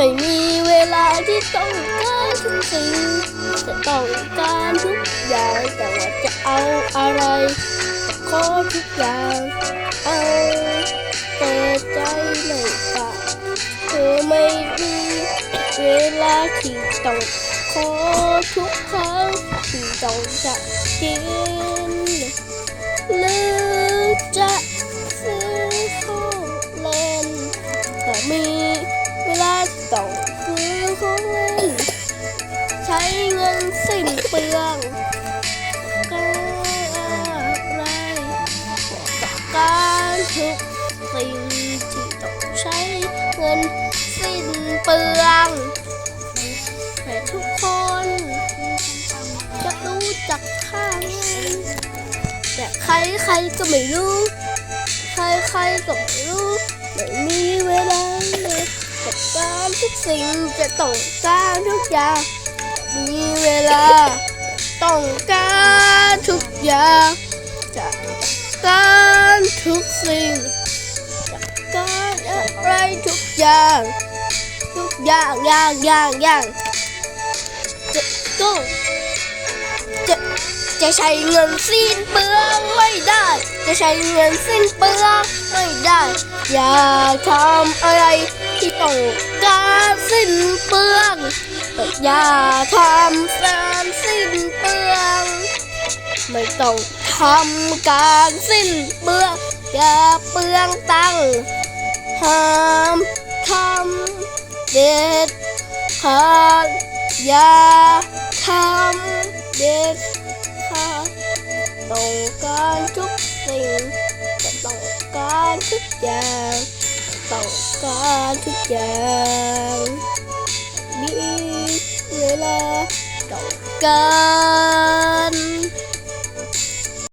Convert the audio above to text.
ไม่มีเวลาที่ต้องการทุกสิ่งจะต้องการทุกอย่างแต่ว่าจะเอาอะไรก็ขอทุกอย่างเอาแต่ใจไม่ปากเธอไม่มีเวลาที่ต้องขอทุกครั้งที่ต้องจะกินหรือจะซื้อของเล่นแต่มี ต้องซื้อของเล่นใช้เงินสิ้นเปลืองก็อะไรกับการทุกสิ่งที่ต้องใช้เงินสิ้นเปลืองแต่ทุกคนจะรู้จักค่าเงินแต่ใครใครก็ไม่รู้ ใครใครก็ไม่รู้ไม่มีเวลาเลยามทุกสิ่งจะต้องการทุกอย่าง มีเวลา ต้องการทุกอย่างจะการทุกสิ่งจะการอะไรทุกอย่าง ทุกอย่างอย่างอย่างอย่างจะก็ จะจะใช้เงินสิ้นเปลืองไม่ได้ จะใช้เงินสิ้นเปลืองไม่ได้ อย่าทำอะไรที่ต้องการสิ้นเปลือง อย่าทำการสิ้นเปลือง ไม่ต้องทำการสิ้นเปลืองอย่าเปลืองตังค์ห้ามทำเด็ดขาดอย่าทำ เด็ดค่ะต้องการทุกสิ่งจะต้อ